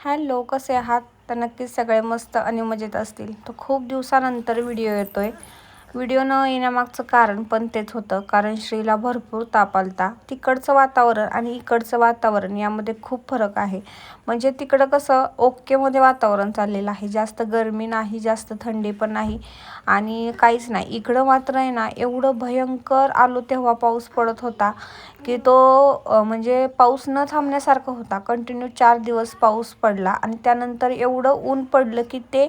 Hello कसे आहात? तर नक्कीच सगळे मस्त आणि मजेत असतील. तर खूप दिवसानंतर व्हिडिओ येतो आहे व्हिडिओ न येण्यामागचं कारण पण तेच होतं. कारण श्रीला भरपूर ताप आलता. तिकडचं वातावरण आणि इकडचं वातावरण यामध्ये खूप फरक आहे. म्हणजे तिकडं कसं ओकेमध्ये वातावरण चाललेलं आहे. जास्त गरमी नाही जास्त थंडी पण नाही आणि काहीच नाही. इकडं मात्र आहे ना एवढं भयंकर आलो तेव्हा पाऊस पडत होता की तो म्हणजे पाऊस न थांबण्यासारखा होता. कंटिन्यू चार दिवस पाऊस पडला आणि त्यानंतर एवढं ऊन पडलं की ते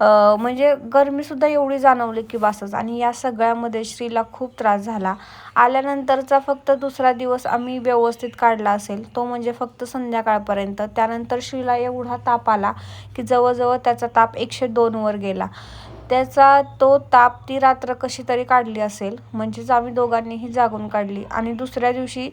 म्हणजे गरमीसुद्धा एवढी जाणवली की बासच. आणि या सगळ्यामध्ये श्रीला खूप त्रास झाला. आल्यानंतरचा फक्त दुसरा दिवस आम्ही व्यवस्थित काढला असेल तो म्हणजे फक्त संध्याकाळपर्यंत. त्यानंतर श्रीला एवढा ताप आला की जवळजवळ त्याचा ताप एकशे दोनवर गेला. त्याचा तो ताप ती रात्र कशी तरी काढली असेल म्हणजेच आम्ही दोघांनीही जागून काढली. आणि दुसऱ्या दिवशी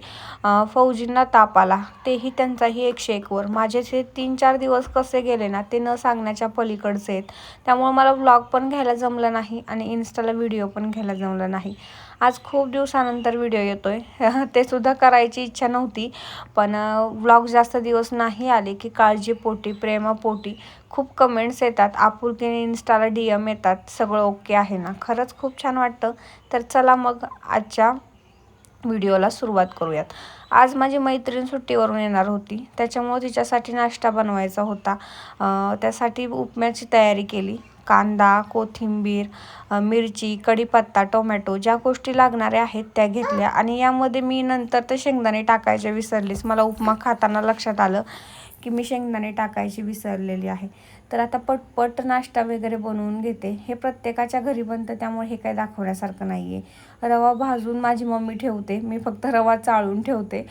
फौजींना ताप आला. तेही त्यांचाही एकशे एकवर माझे जे तीन चार दिवस कसे गेले ना ते न सांगण्याच्या पलीकडचे आहेत. त्यामुळे मला व्लॉग पण घ्यायला जमलं नाही आणि इन्स्टाला व्हिडिओ पण घ्यायला जमलं नाही. आज खूप दिवसानंतर व्हिडिओ येतोय. ते सुद्धा करायची इच्छा नव्हती. पण व्लॉग जास्त दिवस नाही आले की काळजीपोटी प्रेमापोटी खूप कमेंट्स येतात. आपुलकीने इन्स्टाला डी एम येतात. सगळं ओके आहे ना? खरंच खूप छान वाटतं. तर चला मग आजच्या व्हिडिओला सुरुवात करूयात. आज माझी मैत्रीण सुट्टीवरून येणार होती. त्याच्यामुळे तिच्यासाठी नाश्ता बनवायचा होता. त्यासाठी उपम्याची तयारी केली. कांदा कोथिंबीर मिरची कढीपत्ता टोमॅटो ज्या गोष्टी लागणाऱ्या आहेत त्या घेतल्या. आणि यामध्ये मी नंतर तर शेंगदाणे टाकायचे विसरलीच मला उपमा खाताना लक्षात आलं की मी शेंगदाणे टाकायची विसरलेली आहे. तर आता पटपट नाश्ता वगैरे बनवून घेते. हे प्रत्येकाच्या घरी बनतं त्यामुळे हे काही दाखवण्यासारखं नाही आहे रवा भाजून माझी मम्मी ठेवते. मी फक्त रवा चाळून ठेवते.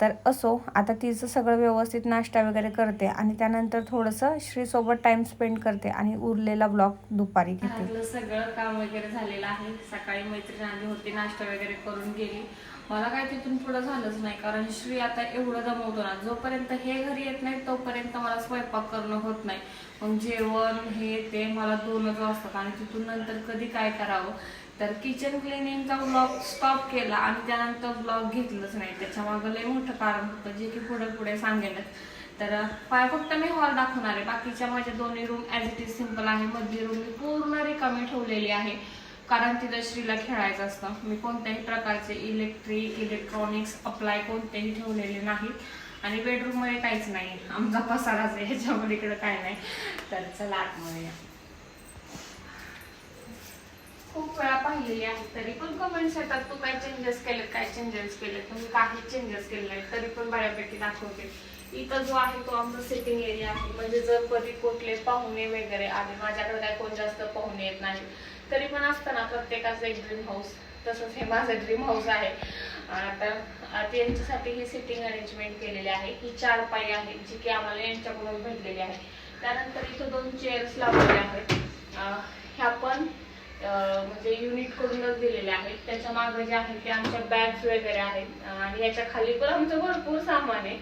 तर असो आता तिचं सगळं व्यवस्थित नाश्ता वगैरे करते आणि त्यानंतर थोडंसं श्रीसोबत टाईम स्पेंड करते आणि उरलेला ब्लॉक दुपारी घेते. सगळं काम वगैरे झालेलं आहे. सकाळी मैत्रीण आली होती नाश्ता वगैरे करून गेली. मला काय तिथून पुढं झालंच नाही कारण श्री आता एवढं दमवतो ना जोपर्यंत हे घरी येत नाही तोपर्यंत मला स्वयंपाक करणं होत नाही. मग जेवण हे ते मला दोनच वाजतात आणि तिथून नंतर कधी काय करावं? तर किचन क्लिनिंगचा ब्लॉग स्टॉप केला आणि त्यानंतर ब्लॉग घेतलंच नाही. त्याच्यामागं लय मोठं कारण होतं जे की पुढे पुढे सांगेलच. तर पाय फक्त मी हॉल दाखवणार आहे. बाकीच्या माझ्या दोन्ही room as it is simple आहे. मधली रूम मी पूर्ण रिकामी ठेवलेली आहे. कारण तिथं श्रीला खेळायचं असतं. मी कोणत्याही प्रकारचे इलेक्ट्रिक इलेक्ट्रॉनिक्स अप्लाय कोणतेही ठेवलेले नाहीत. आणि बेडरूममध्ये काहीच नाही. आमचा पसाराच आहे ह्याच्यामध्ये इकडे काय नाही. तर चला आतमध्ये या. खूप वेळा पाहिलेली आहे तरी पण कमेंट्स येतात तू काय चेंजेस केलेत काय चेंजेस केले तुम्ही काही चेंजेस केले नाही तरी पण बऱ्यापैकी दाखवते. इथं जो आहे तो आमचा सिटिंग एरिया आहे. म्हणजे जर कधी कुठले पाहुणे वगैरे आले माझ्याकडे काय कोण जास्त पाहुणे येत नाही तरी पण असतं ना प्रत्येकाचं एक ड्रीम हाऊस तसंच हे माझं ड्रीम हाऊस आहे. आता आता यांच्यासाठी ही सिटिंग अरेंजमेंट केलेली आहे. ही चार पाई आहे जी की आम्हाला यांच्याकडून भेटलेली आहे त्यानंतर इथं दोन चेअर्स लावलेले आहेत. ह्या पण म्हणजे युनिट कडूनच दिलेले आहेत. त्याच्यामागे जे आहे ते आमच्या बॅग्स वगैरे आहेत. आणि याच्या खाली पण आमचं भरपूर सामान आहे.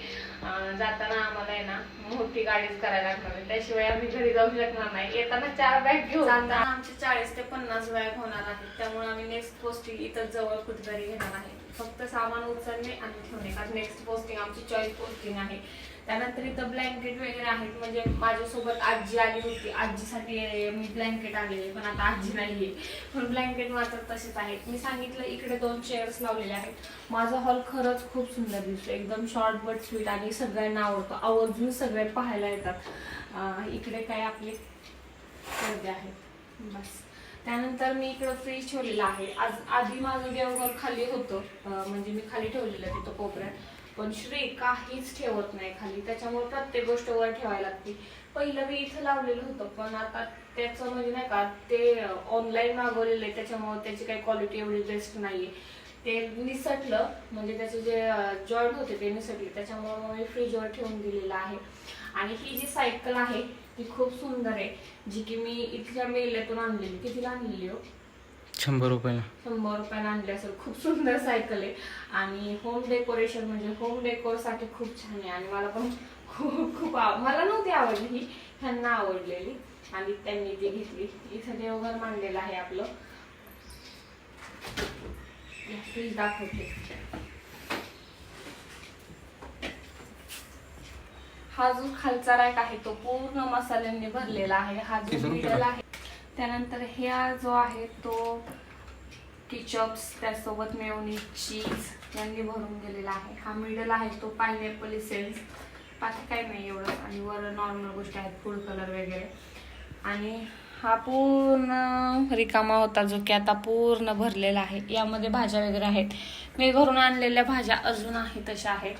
जाताना आम्हाला आहे ना मोठी गाडीच करायला लागणार आहे. त्याशिवाय आम्ही घरी जाऊ शकणार नाही. येताना चार बॅग घेऊन जाताना आमचे चाळीस ते पन्नास बॅग होणार आहेत. त्यामुळे आम्ही नेक्स्ट पोस्टिंग इथं जवळ कुठेतरी घेणार आहे. फक्त सामान उचलणे आणि ठेवणे. कारण नेक्स्ट पोस्टिंग आमची चॉईस पोस्टिंग आहे. त्यानंतर इथं ब्लँकेट वगैरे आहेत. म्हणजे माझ्यासोबत आजी आली होती. आजीसाठी मी ब्लँकेट आलेले पण आता आजी नाहीये. पण ब्लँकेट मात्र तसेच आहेत. मी सांगितलं इकडे दोन चेअर्स लावलेले आहेत. माझा हॉल खरंच खूप सुंदर दिसतो एकदम शॉर्ट बट स्वीट आणि सगळ्यांना आवडतो आवर्जून सगळे पाहायला येतात. इकडे काय आपले पडदे आहेत. बस. त्यानंतर मी इकडं फ्रीज ठेवलेलं आहे. आज आधी माझं देवघर खाली होतं म्हणजे मी खाली ठेवलेलं तिथं कोपऱ्यात पण श्री काहीच ठेवत नाही खाली. त्याच्यामुळे प्रत्येक गोष्ट वर ठेवायला लागते. पहिलं मी इथं लावलेलं होतं पण आता त्याचं म्हणजे नाही का ते ऑनलाईन मागवलेलं आहे. त्याच्यामुळे त्याची काही क्वालिटी एवढी बेस्ट नाहीये. ते निसटलं म्हणजे त्याचे जे जॉईंट होते ते निसटले. त्याच्यामुळे मी फ्रीजवर ठेवून दिलेलं आहे. आणि ही जी सायकल आहे ती खूप सुंदर आहे. जी की मी इथल्या मेल्यातून आणलेली. कितीला आणलेली हो? शंभर रुपयाला. शंभर रुपयाला आणली असेल. खूप सुंदर सायकल आहे. आणि होम डेकोरेशन म्हणजे होम डेकोरसाठी खूप छान आहे. आणि मला पण खूप खूप आव- मला नव्हती आवडली ही. ह्यांना आवडलेली. आणि त्यांनी ती घेतली. इथं देवघर मांडलेलं आहे आपलं. फ्रीज दाखवते. हा हा जो खालचा रॅक आहे तो पूर्ण मसाल्यांनी भरलेला आहे. हा जो. मिडल आहे त्यानंतर ह्या जो आहे तो किचप्स त्यासोबत मेवणी चीज यांनी भरून गेलेला आहे. हा मिडल आहे तो पायनॅपल इसेन्स बाकी काही नाही एवढं. आणि वर नॉर्मल गोष्टी आहेत फूड कलर वगैरे. आणि हा पूर्ण रिकामा होता जो की आता पूर्ण भरलेला आहे. यामध्ये भाज्या वगैरे आहेत. मी घरून आणलेल्या भाज्या अजून आहे तशा आहेत.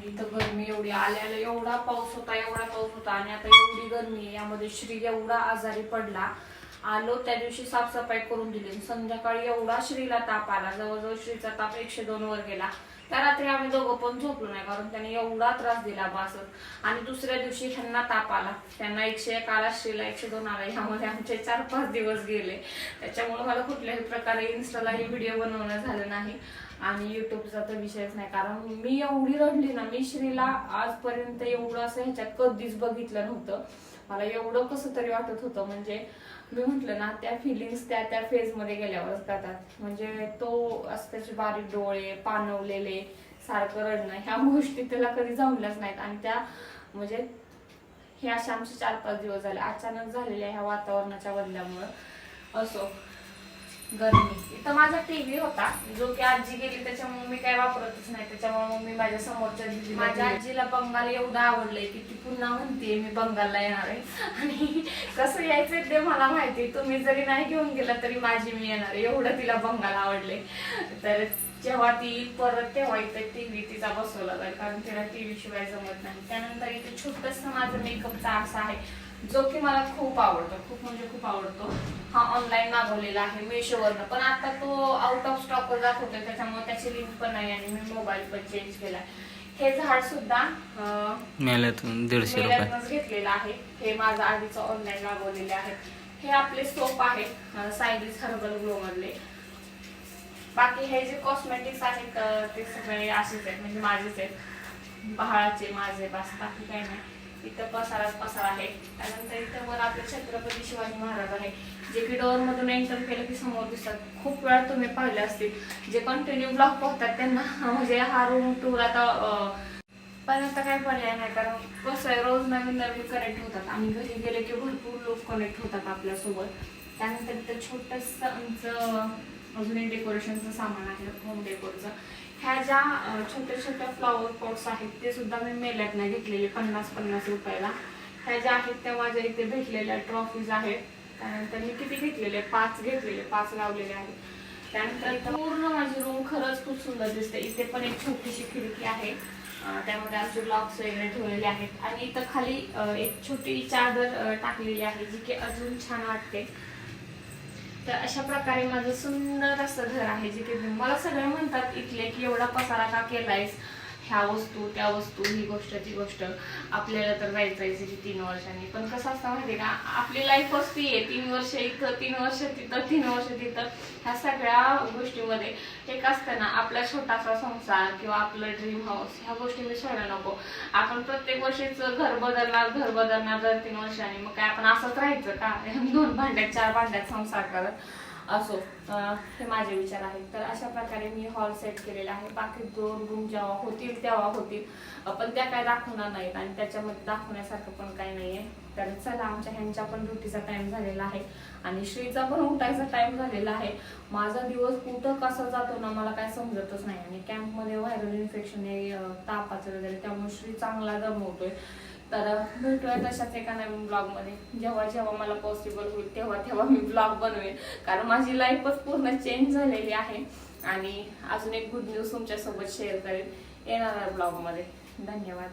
आणि इथं गरमी एवढी आल्याला एवढा पाऊस होता एवढा पाऊस होता आणि आता एवढी गरमी आहे. यामध्ये श्री एवढा आजारी पडला. आलो त्या दिवशी साफसफाई करून दिली. संध्याकाळी एवढा श्रीला ताप आला. जवळजवळ श्रीचा ताप एकशे दोन वर गेला. त्या रात्री आम्ही दोघं पण झोपलो नाही कारण त्याने एवढा त्रास दिला बासत. आणि दुसऱ्या दिवशी ह्यांना ताप आला. त्यांना एकशे एक आला श्रीला एकशे दोन आला. ह्यामध्ये आमचे चार पाच दिवस गेले. त्याच्यामुळे मला कुठल्याही प्रकारे इन्स्टालाही व्हिडिओ बनवणं झालं नाही आणि युट्यूबचा तर विषयच नाही. कारण मी एवढी रडली ना मी श्रीला आजपर्यंत एवढं असं ह्याच्यात कधीच बघितलं नव्हतं. मला एवढं कसं तरी वाटत होतं. म्हणजे मी म्हटलं ना त्या फिलिंग्स त्या त्या फेजमध्ये गेल्यावर गेल्यावरच म्हणजे तो असं त्याचे बारीक डोळे पाणवलेले सारखं रडणं ह्या गोष्टी त्याला कधी जमल्याच नाहीत. आणि त्या म्हणजे हे असे आमचे चार पाच दिवस झाले. अचानक झालेल्या ह्या वातावरणाच्या बदल्यामुळं असो. गरमी इथं माझा टीव्ही होता जो की आजी गेली त्याच्यामुळे मी काय वापरतच नाही. त्याच्यामुळे मग मी माझ्या समोरच्या दिदी माझ्या आजीला बंगाल एवढं आवडलंय की ती पुन्हा म्हणते मी बंगालला येणार आहे. आणि कसं यायचं ते मला माहिती तुम्ही जरी नाही घेऊन गेला तरी माझी मी येणार आहे. एवढं तिला बंगाल आवडले तर जेव्हा ती परत तेव्हा इथे टीव्ही तिचा बसवला जाईल. कारण तिला टीव्ही शिवाय जमत नाही. त्यानंतर इथे छोटस माझं मेकअपचा आरसा आहे. जो की मला खूप आवडतो खूप म्हणजे खूप आवडतो. हा ऑनलाईन मागवलेला आहे मेशोवरनं पण आता तो आउट ऑफ स्टॉक दाखवतोय त्याच्यामुळे त्याची लिंक पण नाही आणि मी मोबाईल पण चेंज केलाय. हे झाड सुद्धा अं, मेल्यातून दीडशे रुपये. मेल्यातनंच घेतलेलं आहे. हे माझं आधीचं ऑनलाईन मागवलेले आहे. हे आपले सोप आहेत सायलीज हर्बल ग्लो मधले. बाकी हे जे कॉस्मेटिक्स आहेत ते सगळे असेच आहेत म्हणजे माझेच आहेत. बहाळाचे माझे बस बाकी काही नाही. इथं पसाराच पसार आहे. त्यानंतर इथं वर आपले छत्रपती शिवाजी महाराज आहे जे की डोअर मधून एंटर केलं की समोर दिसतात. खूप वेळा तुम्ही पाहिले असतील जे कंटिन्यू ब्लॉक पाहतात त्यांना म्हणजे हा रूम टूर आता पण आता काय पर्याय नाही कारण कसं आहे रोज नवीन नवीन कनेक्ट होतात. आणि घरी गेले की भरपूर लोक कनेक्ट होतात आपल्यासोबत त्यानंतर इथं छोटस आमचं अजून एक डेकोरेशनचं सामान आहे होम डेकोरचं ह्या ज्या छोट्या छोट्या फ्लॉवर पॉट्स आहेत ते सुद्धा मी मेल्यातनं घेतलेले पन्नास पन्नास रुपयाला. ह्या ज्या आहेत त्या माझ्या इथे भेटलेल्या ट्रॉफीज आहेत. त्यानंतर मी किती घेतलेले? पाच घेतलेले पाच लावलेले आहेत. त्यानंतर पूर्ण माझी रूम खरंच खूप सुंदर दिसते. इथे पण एक छोटीशी खिडकी आहे. त्यामध्ये आमचे ब्लॉक्स वगैरे ठेवलेले आहेत. आणि इथं खाली एक छोटी चादर टाकलेली आहे जी की अजून छान वाटते. तर अशा प्रकारे माझं सुंदर असं घर आहे जे की मला सगळे म्हणतात इथले की एवढा पसारा का केलायस? ह्या वस्तू त्या वस्तू ही गोष्ट ती गोष्ट आपल्याला तर जायचं आहे जी तीन वर्षांनी. पण कसं असतं माहितीये का? आपली लाईफ असती आहे. तीन वर्ष इथं तीन वर्ष तिथं तीन वर्ष तिथं. ह्या सगळ्या गोष्टीमध्ये एक असताना आपला छोटासा संसार किंवा आपलं ड्रीम हाऊस ह्या गोष्टी विसरायला नको. आपण प्रत्येक वर्षीच घर बदलणार घर बदलणार दर तीन वर्षांनी मग काय आपण असंच राहायचं का? दोन भांड्यात चार भांड्यात संसार करत. असो. हे माझे विचार आहेत. तर अशा प्रकारे मी हॉल सेट केलेला आहे. बाकी दोन रूम जेव्हा होतील तेव्हा होतील. पण त्या काय दाखवणार नाहीत आणि त्याच्यामध्ये दाखवण्यासारखं पण काही नाही आहे तर चला आमच्या ह्यांच्या पण ड्युटीचा टाईम झालेला आहे. आणि श्रीचा पण उठायचा टाईम झालेला आहे. माझा दिवस कुठं कसा जातो ना मला काय समजतच नाही. आणि कॅम्पमध्ये व्हायरल इन्फेक्शन आहे तापाचं वगैरे त्यामुळे श्री चांगला दमवतोय. तर भेटूया तशाच एका नवीन ब्लॉगमध्ये जेव्हा जेव्हा मला पॉसिबल होईल तेव्हा तेव्हा मी ब्लॉग बनवेल कारण माझी लाईफच पूर्ण चेंज झालेली आहे. आणि अजून एक गुड न्यूज तुमच्यासोबत शेअर करेन. येणाऱ्या ब्लॉगमध्ये धन्यवाद.